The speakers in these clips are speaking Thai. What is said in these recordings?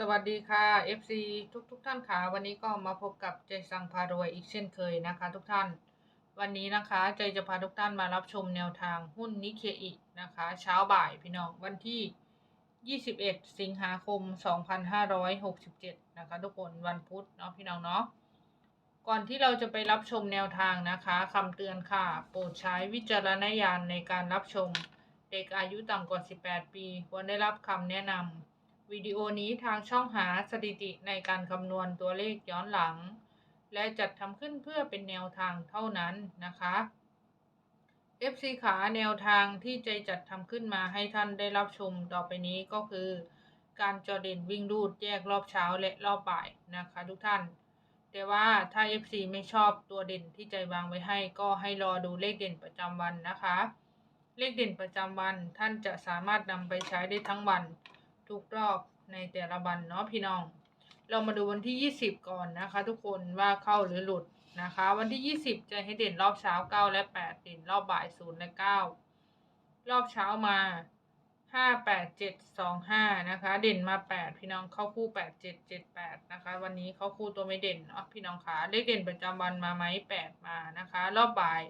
สวัสดีค่ะ FC ทุกทุกๆท่านค่ะ วันนี้ก็มาพบกับใจสังพารวยอีกเช่นเคยนะคะ ทุกท่าน วันนี้นะคะใจจะพาทุกท่านมารับชมแนวทางหุ้นนิเคอินะคะ เช้าบ่ายพี่น้องวันที่ 21 สิงหาคม 2567 นะคะ ทุกคนวันพุธเนาะพี่น้องเนาะก่อนที่เราจะไปรับชมแนวทางนะคะคำเตือนค่ะ โปรดใช้วิจารณญาณในการรับชม เด็กอายุต่ำกว่า 18 ปี ควรได้รับคำแนะนำ วิดีโอนี้ทางช่องหาสถิติในการคำนวณตัวเลขย้อนหลัง และจัดทำขึ้นเพื่อเป็นแนวทางเท่านั้นนะคะ FC ขาแนวทางที่ใจจัดทำขึ้นมาให้ท่านได้รับชมต่อไปนี้ก็คือ การจอเด่นวิ่งรูดแยกรอบเช้าและรอบบ่ายนะคะทุกท่าน แต่ว่าถ้า FC ไม่ชอบตัวเด่นที่ใจวางไว้ให้ ก็ให้รอดูเลขเด่นประจำวันนะคะ เลขเด่นประจำวันท่านจะสามารถนำไปใช้ได้ทั้งวัน ทุกรอบในแต่ละวันเนาะพี่น้อง เรามาดูวันที่ 20 ก่อนนะคะ ทุกคนว่าเข้าหรือหลุดนะคะ วันที่ 20 จะให้เด่นรอบเช้า 9 และ 8 เด่นรอบบ่าย0และ 9 รอบเช้ามา 5 8 7 2 5 นะคะ เด่นมา 8 พี่น้องเข้าคู่ 8 7 7 8 นะคะ วันนี้เข้าคู่ตัวไม่เด่นเนาะพี่น้องคะเลขเด่นประจำวันมาไหม8 มานะคะ รอบบ่าย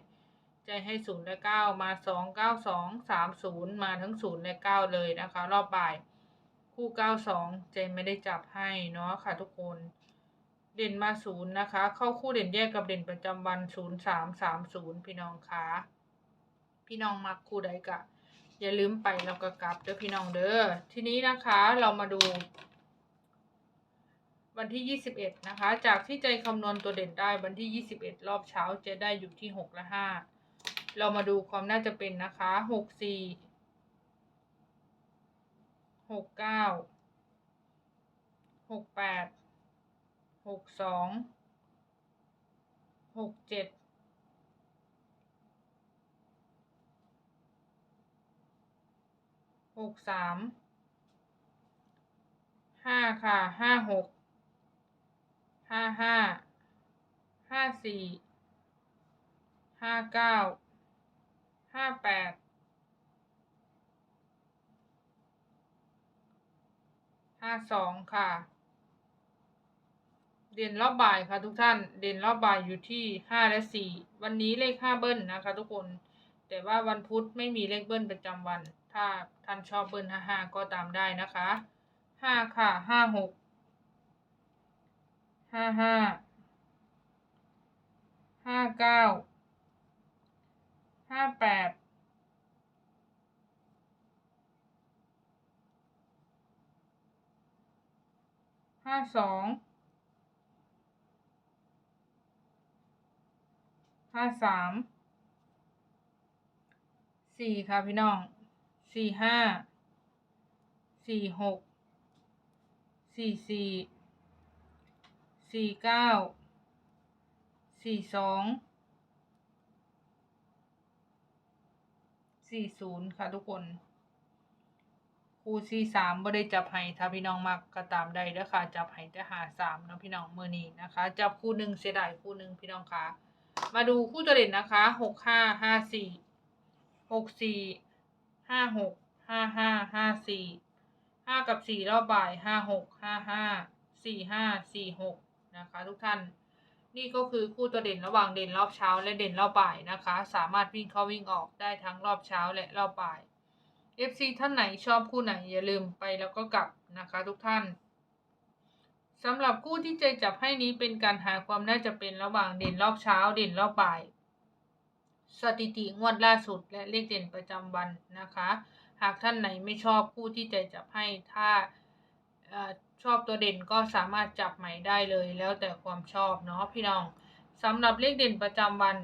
จะให้0และ9มา 2 9 2 3 0 มาทั้ง0และ9เลยนะคะ รอบบ่าย คู่92เจนไม่ได้จับให้เนาะค่ะทุกคน เด่นมา0นะคะ เข้าคู่เด่นแยกกับเด่นประจำวัน0 3 3 0พี่น้องคะพี่น้องมักคู่ใดกะ อย่าลืมไปแล้วก็กลับเด้อพี่น้องเด้อทีนี้นะคะเรามาดู วันที่ 21 นะคะ จากที่ใจคำนวณตัวเด่นได้วันที่ 21 รอบเช้าจะได้อยู่ที่ 6 และ 5 เรามาดูความน่าจะเป็นนะคะ 6 4 หกเก้าหกแปดหกสองหกเจ็ดหกสามห้าค่ะห้าหกห้าห้าห้าสี่ห้าเก้าห้าแปด ห้าสองค่ะ เด่นรอบบ่ายค่ะทุกท่าน เด่นรอบบ่ายอยู่ที่ห้าและสี่ วันนี้เลขห้าเบิ้ลนะคะ ทุกคน แต่ว่าวันพุธไม่มีเลขเบิ้ลประจำวัน ถ้าท่านชอบเบิ้ลห้าห้าก็ตามได้นะคะห้าค่ะห้าหกห้าห้าห้าเก้าห้าแปด ห้าสองห้าสามสี่ค่ะพี่น้องสี่ห้าสี่หกสี่สี่สี่เก้าสี่สองสี่ศูนย์ค่ะทุกคน คู่สี่สามบ่ได้จับให้ถ้าพี่น้องมักก็ตามได้เด้อค่ะ จับให้แต่หาสามเนาะพี่น้องมื้อนี้นะคะ จับคู่หนึ่งเสียดายคู่หนึ่งพี่น้องคะมาดูคู่ตัวเด่นนะคะหกห้าห้าสี่หกสี่ห้าหกห้าห้าห้าสี่ห้ากับสี่รอบบ่ายห้าหกห้าห้าสี่ห้าสี่หกนะคะ ทุกท่าน นี่ก็คือคู่ตัวเด่นระหว่างเด่นรอบเช้าและเด่นรอบบ่ายนะคะ สามารถวิ่งเข้าวิ่งออกได้ทั้งรอบเช้าและรอบบ่าย FC ท่านไหนชอบคู่ไหนอย่าลืมไปแล้วก็กลับนะคะทุกท่านสำหรับคู่ที่ใจจับให้นี้เป็นการหาความน่าจะเป็นระหว่างเด่นรอบเช้าเด่นรอบบ่าย สถิติงวดล่าสุดและเลขเด่นประจำวันนะคะ หากท่านไหนไม่ชอบคู่ที่ใจจับให้ถ้าอชอบตัวเด่นก็สามารถจับใหม่ได้เลยแล้วแต่ความชอบเนาะพี่น้องสำหรับเลขเด่นประจำวัน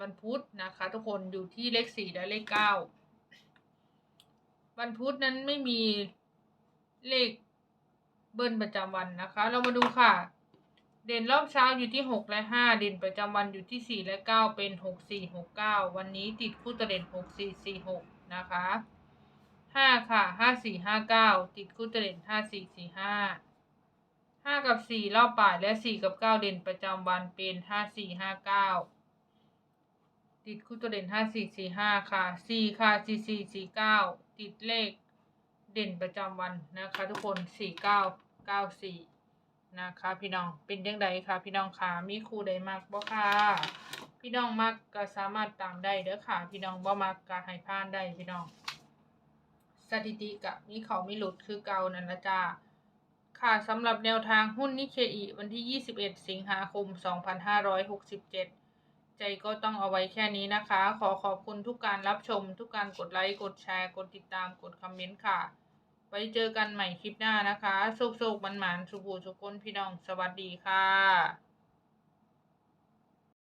วันพุธนะคะ ทุกคนอยู่ที่เลขสี่และเลขเก้า วันพุธนั้นไม่มีเลขเบิ้ลประจำวันนะคะ เรามาดูค่ะ เด่นรอบเช้าอยู่ที่หกและห้าเด่นประจำวันอยู่ที่สี่และเก้าเป็นหกสี่หกเก้าวันนี้ติดคู่ตัวเด่นหกสี่สี่หกนะคะห้าค่ะห้าสี่ห้าเก้าติดคู่ตัวเด่นห้าสี่สี่ห้าห้ากับสี่รอบบ่ายและสี่กับเก้าเด่นประจำวันเป็นห้าสี่ห้าเก้า ติดคู่ตัวเด่นห้าสี่สี่ห้าค่ะสี่ค่ะสี่สี่สี่เก้าติดเลขเด่นประจำวันนะคะ ทุกคนสี่เก้าเก้าสี่นะคะพี่น้องเป็นยังไงคะพี่น้องคะมีครูใดมักบ่ค่ะพี่น้องมักก็สามารถตามได้เด้อค่ะ พี่น้องบ่มักก็ให้ผ่านได้พี่น้อง สถิติกะมีเขามีหลุดคือเก่านั่นละจ้าค่ะสำหรับแนวทางหุ้นนิเคอีวันที่ 21 สิงหาคม 2567 ใจก็ต้องเอาไว้แค่นี้นะคะ ขอขอบคุณทุกการรับชม ทุกการกดไลค์กดแชร์ กดติดตามกดคอมเมนต์ค่ะ ไว้เจอกันใหม่คลิปหน้านะคะ สุกๆมันหมันสุขูสุกคนพี่น้อง สวัสดีค่ะ